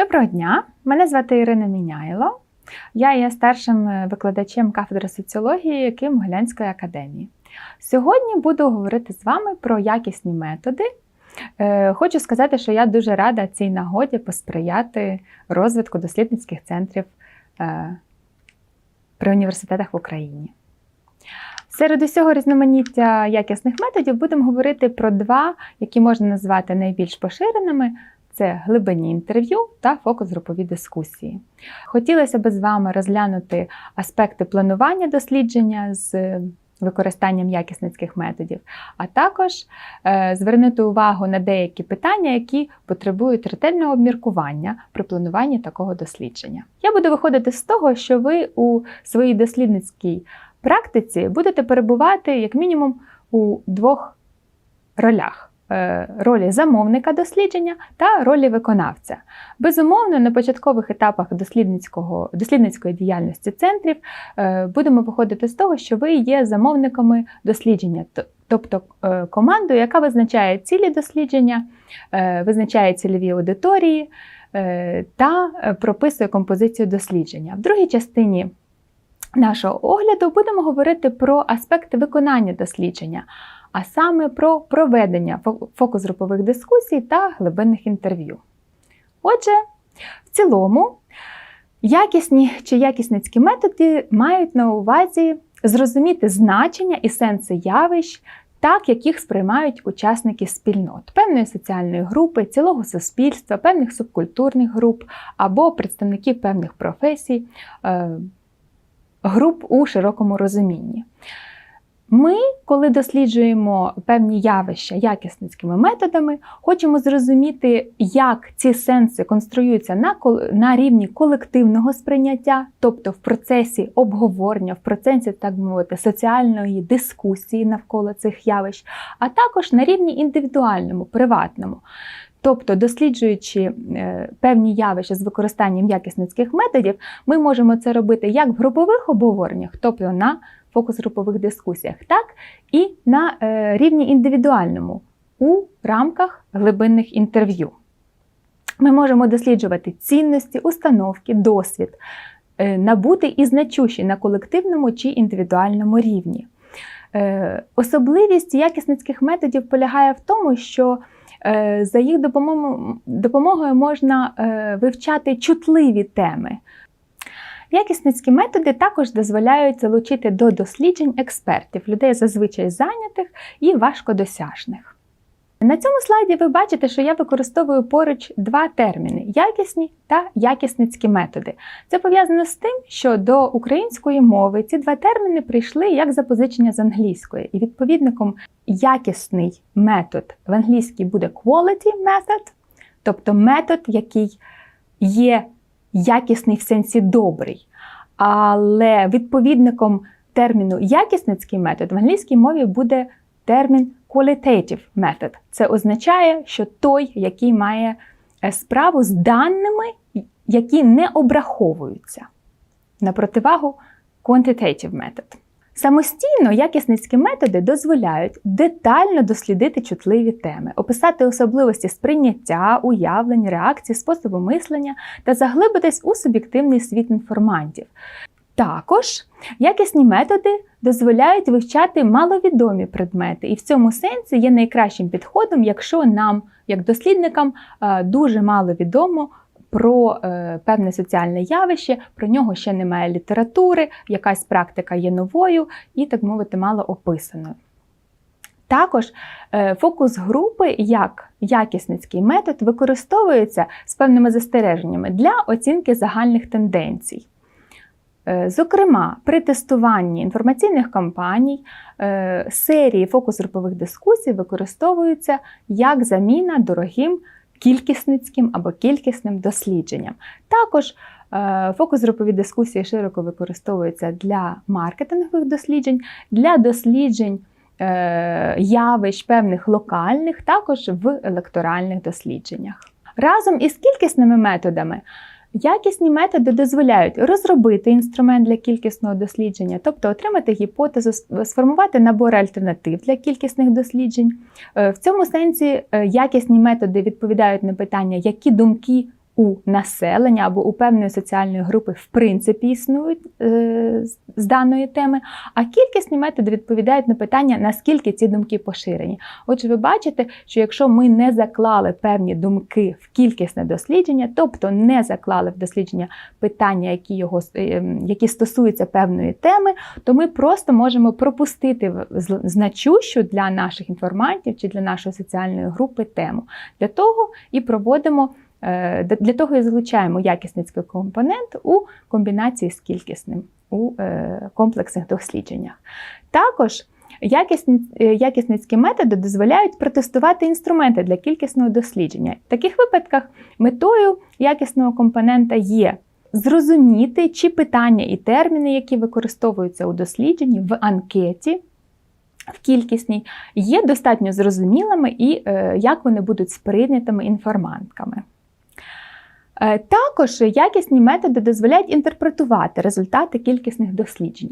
Доброго дня! Мене звати Ірина Міняйло. Я є старшим е, викладачем кафедри соціології Києво-Могилянської академії. Сьогодні буду говорити з вами про якісні методи. Е, Хочу сказати, що я дуже рада цій нагоді посприяти розвитку дослідницьких центрів е, при університетах в Україні. Серед усього різноманіття якісних методів будемо говорити про два, які можна назвати найбільш поширеними: це глибинні інтерв'ю та фокус-групові дискусії. Хотілося б з вами розглянути аспекти планування дослідження з використанням якісницьких методів, а також е, звернути увагу на деякі питання, які потребують ретельного обміркування при плануванні такого дослідження. Я буду виходити з того, що ви у своїй дослідницькій практиці будете перебувати як мінімум у двох ролях. Е, Ролі замовника дослідження та ролі виконавця. Безумовно, на початкових етапах дослідницького, дослідницької діяльності центрів е, будемо виходити з того, що ви є замовниками дослідження, тобто е, командою, яка визначає цілі дослідження, визначає цільові аудиторії та прописує композицію дослідження. В другій частині нашого огляду будемо говорити про аспекти виконання дослідження, а саме про проведення фокус-групових дискусій та глибинних інтерв'ю. Отже, в цілому, якісні чи якісницькі методи мають на увазі зрозуміти значення і сенси явищ, так, яких сприймають учасники спільнот, певної соціальної групи, цілого суспільства, певних субкультурних груп або представників певних професій, е, груп у широкому розумінні. Ми, коли досліджуємо певні явища якісницькими методами, хочемо зрозуміти, як ці сенси конструюються на, на рівні колективного сприйняття, тобто в процесі обговорення, в процесі, так би мовити, соціальної дискусії навколо цих явищ, а також на рівні індивідуальному, приватному. Тобто, досліджуючи е, певні явища з використанням якісницьких методів, ми можемо це робити як в групових обговореннях, тобто на фокус-групових дискусіях, так і на е, рівні індивідуальному у рамках глибинних інтерв'ю. Ми можемо досліджувати цінності, установки, досвід, е, набути і значущі на колективному чи індивідуальному рівні. Особливість якісницьких методів полягає в тому, що за їх допомогою, допомогою можна е, вивчати чутливі теми. Якісницькі методи також дозволяють залучити до досліджень експертів, людей зазвичай зайнятих і важкодосяжних. На цьому слайді ви бачите, що я використовую поруч два терміни якісні та якісницькі методи. Це пов'язано з тим, що до української мови ці два терміни прийшли як запозичення з англійської, і відповідником якісний метод в англійській буде quality method, тобто метод, який є якісний в сенсі добрий. Але відповідником терміну якісницький метод в англійській мові буде термін qualitative method. Це означає, що той, який має е, справу з даними, які не обраховуються. На противагу quantitative method. Самостійно якісницькі методи дозволяють детально дослідити чутливі теми, описати особливості сприйняття, уявлень, реакцій, способу мислення та заглибитись у суб'єктивний світ інформантів. Також якісні методи дозволяють вивчати маловідомі предмети, і в цьому сенсі є найкращим підходом, якщо нам, як дослідникам, е, дуже мало відомо про е, певне соціальне явище, про нього ще немає літератури, якась практика є новою і, так мовити, мало описаною. Також е, фокус групи як якісницький метод використовується з певними застереженнями для оцінки загальних тенденцій. Е, Зокрема, при тестуванні інформаційних кампаній е, серії фокус-групових дискусій використовуються як заміна дорогим кількісницьким або кількісним дослідженням. Також е, фокус-групові дискусії широко використовуються для маркетингових досліджень, для досліджень явищ певних локальних, також в електоральних дослідженнях. Разом із кількісними методами Якісні методи дозволяють розробити інструмент для кількісного дослідження, тобто отримати гіпотезу, сформувати набори альтернатив для кількісних досліджень. Е, В цьому сенсі е, якісні методи відповідають на питання, які думки у населення або у певної соціальної групи в принципі існують е, з- даної теми, а кількісні методи відповідають на питання, наскільки ці думки поширені. Отже, ви бачите, що якщо ми не заклали певні думки в кількісне дослідження, тобто не заклали в дослідження питання, які, його, е, які стосуються певної теми, то ми просто можемо пропустити значущу для наших інформантів чи для нашої соціальної групи тему. Для того і проводимо. Е, Для того і залучаємо якісницький компонент у комбінації з кількісним у е, комплексних дослідженнях. Також е, якісницькі методи дозволяють протестувати інструменти для кількісного дослідження. В таких випадках метою якісного компонента є зрозуміти, чи питання і терміни, які використовуються у дослідженні в анкеті. В кількісній є достатньо зрозумілими і як вони будуть сприйнятими інформантками. Е, Також якісні методи дозволяють інтерпретувати результати кількісних досліджень.